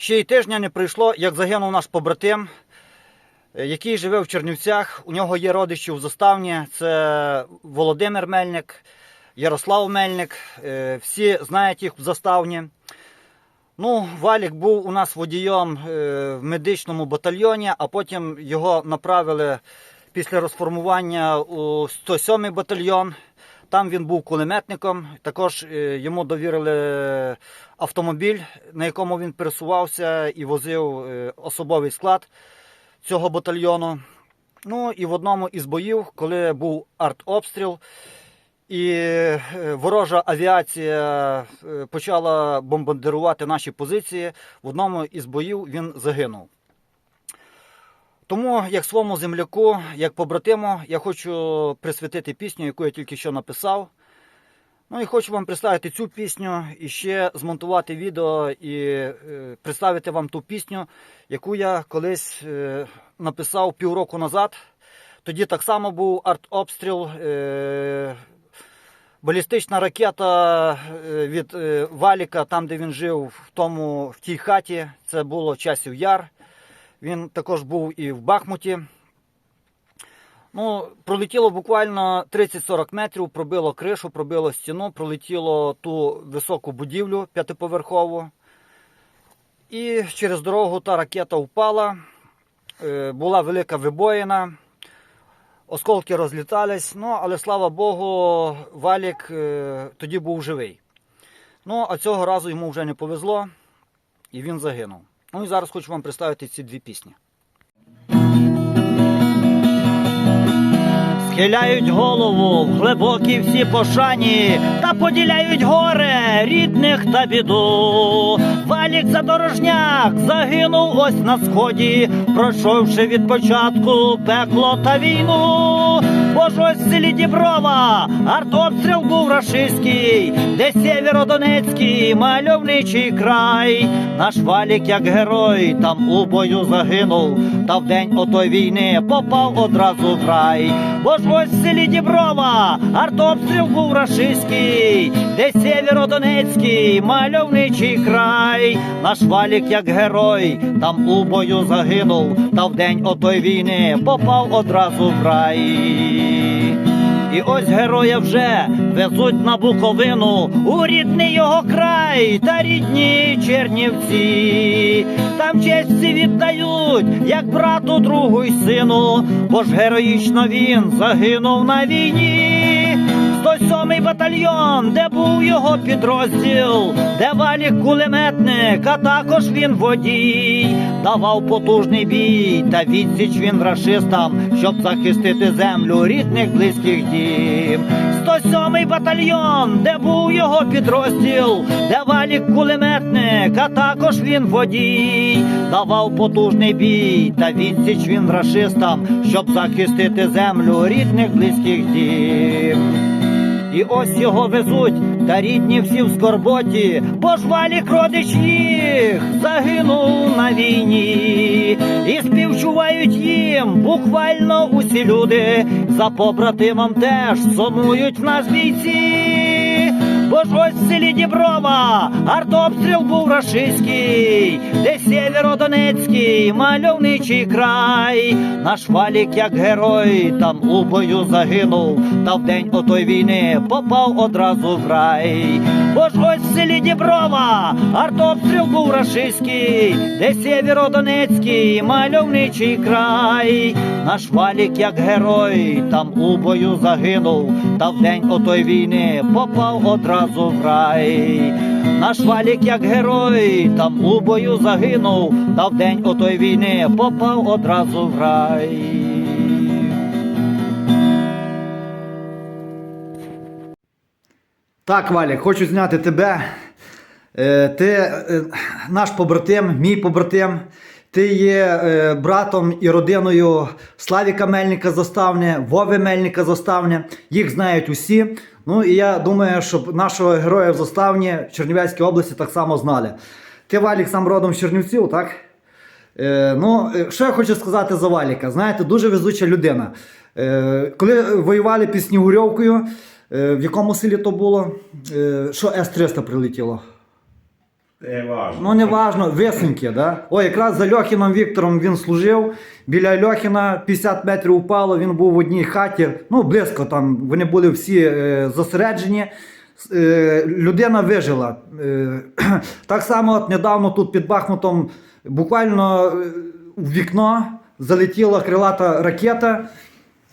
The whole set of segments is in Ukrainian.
Ще й тижня не пройшло, як загинув наш побратим, е, який живе в Чернівцях. У нього є родичі в заставні. Це Володимир Мельник, Ярослав Мельник. Е, Всі знають їх в заставні. Ну, Валік був у нас водієм е, в медичному батальйоні, а потім його направили після розформування у 107-й батальйон. Там він був кулеметником. Також е, йому довірили автомобіль, на якому він пересувався і возив е, особовий склад цього батальйону. Ну і в одному із боїв, коли був артобстріл, і е, ворожа авіація почала бомбардирувати наші позиції, в одному із боїв він загинув. Тому, як своєму земляку, як побратиму, я хочу присвятити пісню, яку я тільки що написав. Ну і хочу вам представити цю пісню і ще змонтувати відео і е, представити вам ту пісню, яку я колись е, написав півроку назад. Тоді так само був артобстріл. Е, балістична ракета від Валіка, там, де він жив, в, тому, в тій хаті, це було часів яр. Він також був і в Бахмуті. Ну, пролетіло буквально 30-40 метрів, пробило кришу, пробило стіну, пролетіло ту високу будівлю п'ятиповерхову. І через дорогу та ракета впала. Е, Була велика вибоїна. Осколки розлітались, ну, але слава Богу, Валік е, тоді був живий. Ну, а цього разу йому вже не повезло, і він загинув. Ну і зараз хочу вам представити ці дві пісні. Схиляють голову в глибокій всі пошані та поділяють горе рідних та біду. Валік задорожняк загинув ось на сході, пройшовши від початку пекло та війну. Бо ж ось селі Діброва артобстріл був рашистський, де Сєвєродонецький мальовничий край. Наш валік, як герой, там у бою загинув, та в день отой війни попав одразу в рай. Бо ж ось в селі Діброва артобстріл був рашистський, де Сєвєродонецький мальовничий край. Наш валік, як герой, там у бою загинув, та в день отой війни попав одразу в рай. І ось героя вже везуть на Буковину у рідний його край та рідні Чернівці. Там честь всі віддають, як брату, другу й сину, бо ж героїчно він загинув на війні. 107-й батальйон, де був його підрозділ, де валік кулеметник, а також він водій, давав потужний бій та відсіч він рашистам, щоб захистити землю рідних близьких дім. 107-й батальйон, де був його підрозділ, де валік кулеметник, а також він водій, давав потужний бій та відсіч він рашистам, щоб захистити землю рідних близьких дім. І ось його везуть, та рідні всі в скорботі, бо ж валік родич їх загинув на війні, і співчувають їм буквально усі люди, за побратимом теж сумують нас бійці. Бо ж ось в селі Діброва артобстріл був рашистський, де Сєвєродонецький мальовничий край. Наш валік, як герой, там у бою загинув, та в день отой війни попав одразу в рай. Бо ж ось в селі Діброва артобстріл був рашистський, де Сєвєродонецький мальовничий край. Наш валік, як герой, там у бою загинув, та в день отой війни попав одразу в рай. Наш валік, як герой, там у бою загинув, та в день отой війни попав одразу в рай. Так, Валік, хочу зняти тебе. Е, Ти е, наш побратим, мій побратим. Ти є е, братом і родиною Славіка Мельника Заставне, Вови Мельника Заставне. Їх знають усі. Ну і я думаю, щоб нашого героя в Заставні в Чернівецькій області так само знали. Ти, Валік, сам родом з Чернівців, так? Е, ну, е, що я хочу сказати за Валіка? Знаєте, дуже везуча людина. Е, коли воювали під Снігурьовкою, е, в якому селі то було? Е, що С-300 прилетіло? Не важно. Ну, не важно, висеньки, да? О, якраз за Льохіном Віктором він служив. Біля Льохіна 50 метрів упало, він був в одній хаті, ну, близько там, вони були всі е, зосереджені. Е, людина вижила. Е, так само от недавно тут під Бахмутом буквально е, в вікно залетіла крилата ракета,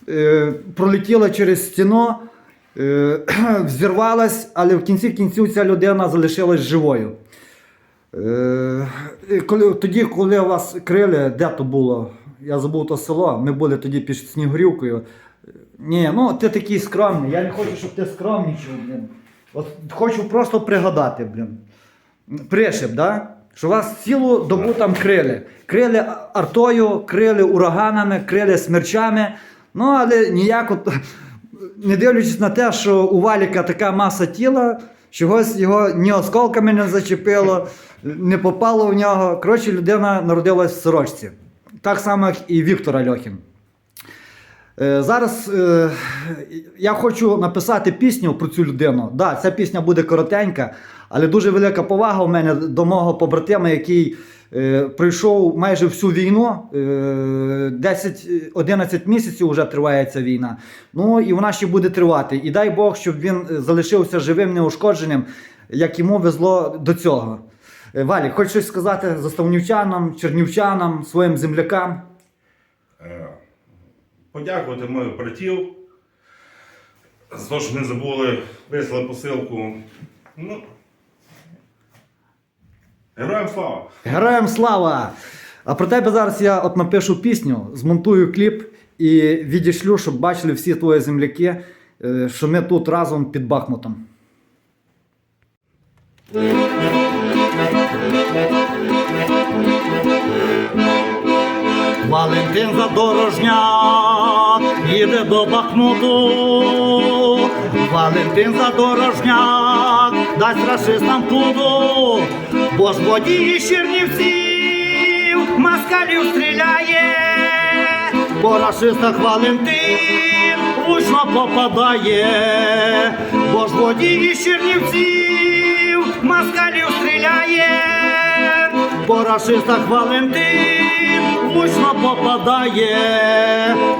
е, пролетіла через стіну, е, взірвалась, але в кінці кінців ця людина залишилась живою. Е, коли, тоді, коли вас крили, де то було? Я забув то село, ми були тоді під Снігурівкою. Ні, ну ти такий скромний. Я не хочу, щоб ти скромничав, блін. От хочу просто пригадати, блін. Пришиб, да? Що вас цілу добу там крили. Крили артою, крили ураганами, крили смерчами. Ну, але ніяк, от, не дивлячись на те, що у Валіка така маса тіла, чогось його ні осколками не зачепило, не попало в нього. Коротше, людина народилась в сорочці. Так само, як і Віктор Альохін. Е, Зараз е, я хочу написати пісню про цю людину. Да, ця пісня буде коротенька, але дуже велика повага у мене до мого побратима, який пройшов майже всю війну. Е, 10-11 місяців вже триває ця війна. Ну і вона ще буде тривати. І дай Бог, щоб він е, залишився живим, неушкодженим, як йому везло до цього. Е, Валік, хочеш щось сказати заставнівчанам, чернівчанам, своїм землякам? Е, Подякувати мою братів. За те, що не забули, вислали посилку. Ну, героям слава! Героям слава! А про тебе зараз я от напишу пісню, змонтую кліп і відішлю, щоб бачили всі твої земляки, е, що ми тут разом під Бахмутом. Валентин Задорожняк їде до Бахмуту. Валентин Задорожняк дасть расистам туду, бо ж водій Чернівців москалів стріляє, по расистах Валентин влучно попадає, бо ж водій Чернівців москалів стріляє, по расистах Валентин влучно попадає,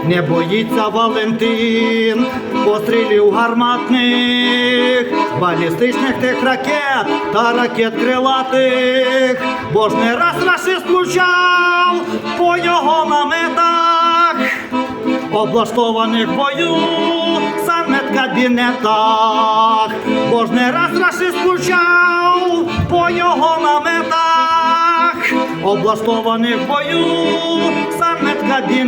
не боїться Валентин, пострілів гарматних, балістичних тих ракет та ракет крилатих, бо раз расист влучав по його наметах облаштованих бою санмедкабінетах, бо ж раз расист влучав по його наметах, облаштованих в бою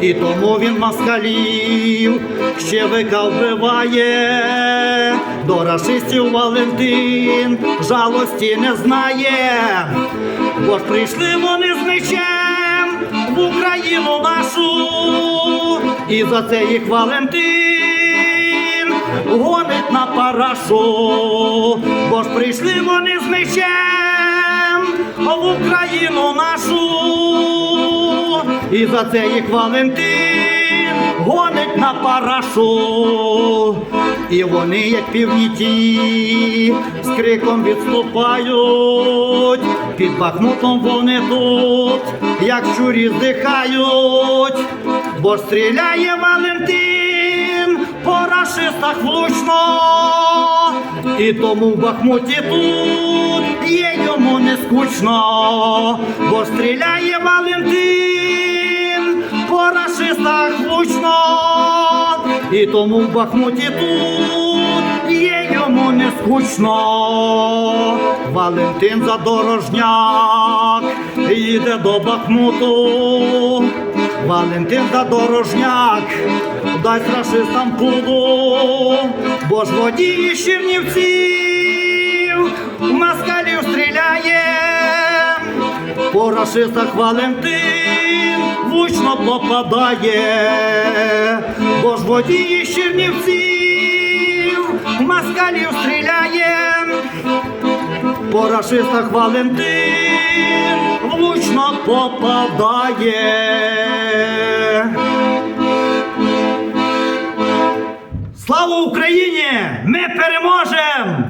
і тому він москалів ще вика вбиває, до расистів Валентин жалості не знає, бо ж прийшли вони з мечем в Україну нашу, і за це їх Валентин гонить на парашу, бо ж прийшли вони з мечем в Україну нашу, і за це їх Валентин гонить на парашу, і вони, як півніті, з криком відступають, під Бахмутом вони тут, як щурі здихають, бо стріляє Валентин по рашистах влучно, і тому в Бахмуті тут є йому не скучно, бо стріляє Валентин по рашистах влучно, і тому в Бахмуті тут є йому не скучно. Валентин Задорожняк їде до Бахмуту. Валентин Задорожняк дасть рашистам пуду, бо ж водій із Чернівців москалів. По рашистах Валентин влучно попадає, бо ж водій із Чернівців москалів стріляє, по рашистах Валентин влучно попадає. Слава Україні! Ми переможемо!